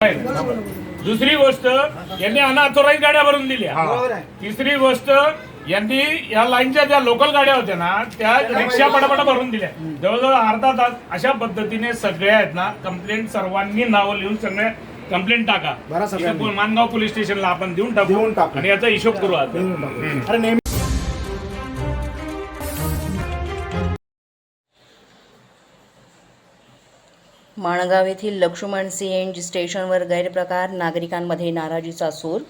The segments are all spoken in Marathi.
दुसरी गोष्ट यांनी अनऑथोराईज गाड्या भरून दिल्या. बरोबर आहे. तिसरी गोष्ट यांनी या लाईनच्या ज्या लोकल गाड्या होत्या ना त्या रिक्षा पटापटा भरून दिल्या. जवळजवळ अर्धा तास अशा पद्धतीने सगळ्या आहेत ना कंप्लेंट सर्वांनी नावं लिहून सगळ्या कंप्लेंट टाका. मानगाव पोलीस स्टेशनला आपण देऊन टाकू. देऊन टाकू. आणि याचा हिशोब करू आता माणगाव येथील लक्ष्मण सी एन जी स्टेशनवर गैरप्रकार नागरिकांमध्ये नाराजीचा सूर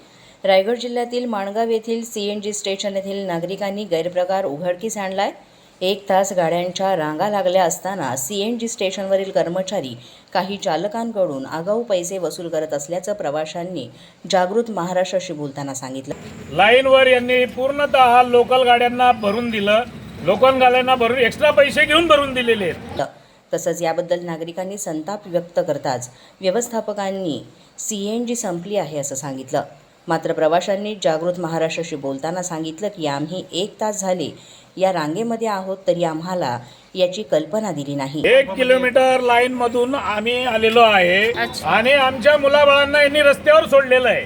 रायगड जिल्ह्यातील माणगाव येथील सी एन जी स्टेशन येथील नागरिकांनी गैरप्रकार उघडकीस आणलाय. एक तास गाड्यांच्या रांगा लागल्या असताना सी एन जी स्टेशनवरील कर्मचारी काही चालकांकडून आगाऊ पैसे वसूल करत असल्याचं प्रवाशांनी जागृत महाराष्ट्राशी बोलताना सांगितलं. लाईनवर यांनी पूर्णतः लोकल गाड्यांना भरून दिलं. लोकल गाड्यांना भरून एक्स्ट्रा पैसे घेऊन भरून दिलेले आहेत. तसंच याबद्दल नागरिकांनी संताप व्यक्त करताच व्यवस्थापकांनी सी एन जी संपली आहे असं सांगितलं. मात्र प्रवाशांनी जागृत महाराष्ट्राशी बोलताना सांगितलं की आम्ही एक तास झाले या रांगेमध्ये आहोत तरी आम्हाला याची कल्पना दिली नाही. एक किलोमीटर लाईन मधून आम्ही आलेलो आहे आणि आमच्या मुलाबाळांना यांनी रस्त्यावर सोडलेलं आहे.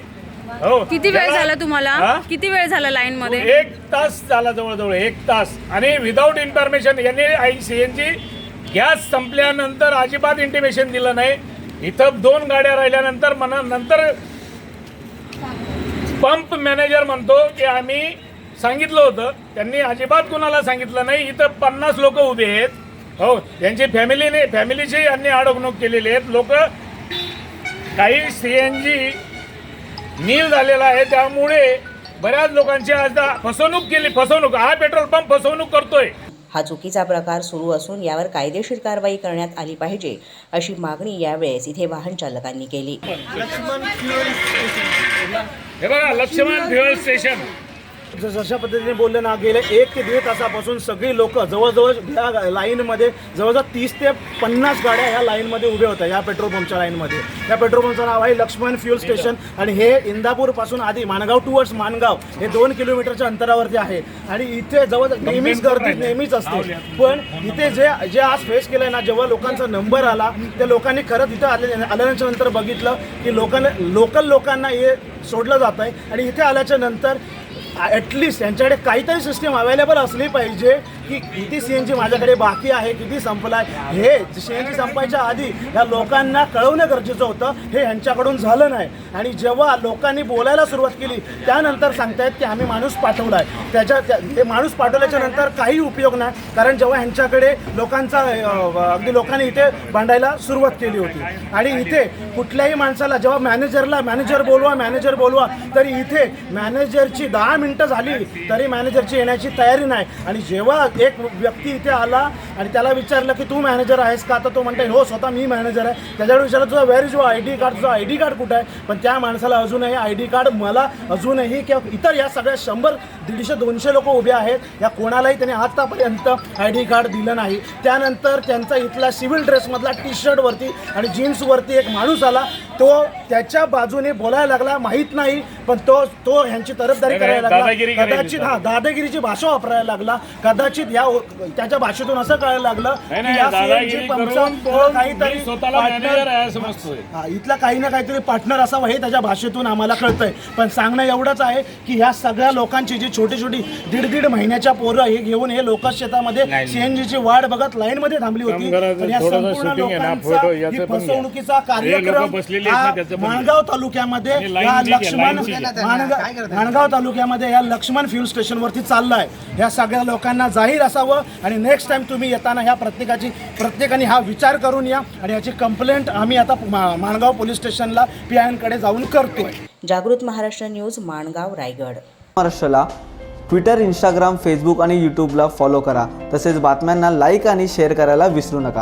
हो. किती वेळ झाला तुम्हाला? किती वेळ झाला लाईन मध्ये? एक तास झाला जवळजवळ एक तास. आणि विदाऊट इन्फॉर्मेशन यांनी आई सीएनजी गॅस संपल्यानंतर अजिबात इंटिमेशन दिलं नाही. इथं दोन गाड्या राहिल्यानंतर मना नंतर पंप मॅनेजर म्हणतो की आम्ही सांगितलं होतं. त्यांनी अजिबात कुणाला सांगितलं नाही. इथं पन्नास लोक उभे आहेत. हो यांची फॅमिलीने फॅमिलीची यांनी अडवणूक केलेली आहेत. लोक काही सी एन जी नील झालेला आहे. त्यामुळे बऱ्याच लोकांची आज फसवणूक केली. फसवणूक हा पेट्रोल पंप फसवणूक करतोय. हा चुकीचा प्रकार सुरू असून यावर कायदेशीर कारवाई करण्यात आली पाहिजे अशी मागणी यावेळेस इथे वाहन चालकांनी केली. हे बघा लक्ष्मण फ्युएल स्टेशन जशा पद्धतीने बोलले ना गेले एक ते दीड तासापासून सगळी लोक जवळजवळ या लाईनमध्ये जवळजवळ तीस ते पन्नास गाड्या ह्या लाईनमध्ये उभ्या होत्या या पेट्रोल पंपच्या लाईनमध्ये. या पेट्रोल पंपचं नाव आहे लक्ष्मण फ्युल स्टेशन आणि हे इंदापूरपासून आधी माणगाव टुवर्ड्स माणगाव हे दोन किलोमीटरच्या अंतरावरती आहे. आणि इथे जवळ नेहमीच गर्दी नेहमीच असते. पण इथे जे जे आज फेस केलंय ना जेव्हा लोकांचा नंबर आला त्या लोकांनी खरंच इथं आले आल्याच्यानंतर बघितलं की लोकांना लोकल लोकांना हे सोडलं जात आहे आणि इथे आल्याच्यानंतर ॲटलिस्ट यांच्याकडे काहीतरी सिस्टीम अवेलेबल असली पाहिजे. की किती सी एन जी माझ्याकडे बाकी आहे किती संपलाय हे सी एन जी संपायच्या आधी या लोकांना कळवणं गरजेचं होतं हे यांच्याकडून झालं नाही. आणि जेव्हा लोकांनी बोलायला सुरुवात केली त्यानंतर सांगतायत की आम्ही माणूस पाठवला आहे त्याच्या ते माणूस पाठवल्याच्या नंतर काही उपयोग नाही कारण जेव्हा ह्यांच्याकडे लोकांचा अगदी लोकांनी इथे भांडायला सुरुवात केली होती. आणि इथे कुठल्याही माणसाला जेव्हा मॅनेजरला मॅनेजर बोलवा मॅनेजर बोलवा तरी इथे मॅनेजरची दहा मिनिटं झाली तरी मॅनेजरची येण्याची तयारी नाही. आणि जेव्हा एक व्यक्ती इथे आला आणि त्याला विचारलं की तू मॅनेजर आहेस का? तर तो म्हणतो हो स्वतः मी मॅनेजर आहे. त्याच्यावर विचारलं तुझा where is I D card तुझा आय डी कार्ड कुठं आहे? पण त्या माणसाला अजूनही आय डी कार्ड मला अजूनही किंवा इतर या सगळ्या शंभर दीडशे दोनशे लोक उभे आहेत. या कोणालाही त्याने आतापर्यंत आय डी कार्ड दिलं नाही. त्यानंतर त्यांचा इथला सिव्हिल ड्रेसमधला टी शर्टवरती आणि जीन्सवरती एक माणूस आला. तो त्याच्या बाजूने बोलायला लागला. माहीत नाही पण तो तो ह्यांची तरफदारी करायला लागला. कदाचित हा दादागिरीची भाषा वापरायला लागला. कदाचित या त्याच्या भाषेतून असं कळायला लागलं नाही, की या दादागिरी करून काहीतरी मी स्वतःला partner- मॅनेजर आहे असं समजतोय हा, इथला काही ना काहीतरी पार्टनर असावं हे त्याच्या भाषेतून आम्हाला कळतंय पण सांगणं एवढंच आहे की ह्या सगळ्या लोकांची जी छोटी छोटी दीड दीड महिन्याच्या पोरं हे घेऊन हे लोक शेतामध्ये सीएनजीची वाट बघत लाईन मध्ये थांबली होती कामगाराचं या थोडंसं संपूर्ण shooting आहे ना, लोकांचा photo याचं ही पण घ्या. फसवणुकीचा हे लोकं कार्यक्रम बसलेली आहेत ना, हा त्याचं पण घ्या. माणगाव तालुक्यामध्ये आणि line या ठीक आहे, लक्ष्मण line. माणगाव माणगाव तालुक्यामध्ये या लक्ष्मण फ्युल स्टेशनवरती चाललाय ह्या सगळ्या लोकांना जाहीर असावं आणि नेक्स्ट टाइम तुम्ही येताना ह्या प्रत्येकाची प्रत्येकाने हा विचार करून या आणि याची कंप्लेंट आम्ही आता मा- माणगाव पोलीस स्टेशनला पी कडे जाऊन करतोय. जागृत महाराष्ट्र न्यूज माणगाव रायगड. महाराष्ट्राला ट्विटर इंस्टाग्राम फेसबुक आणि यूट्यूबला फॉलो करा. तसेच बातम्यांना लाईक आणि शेअर करायला विसरू नका.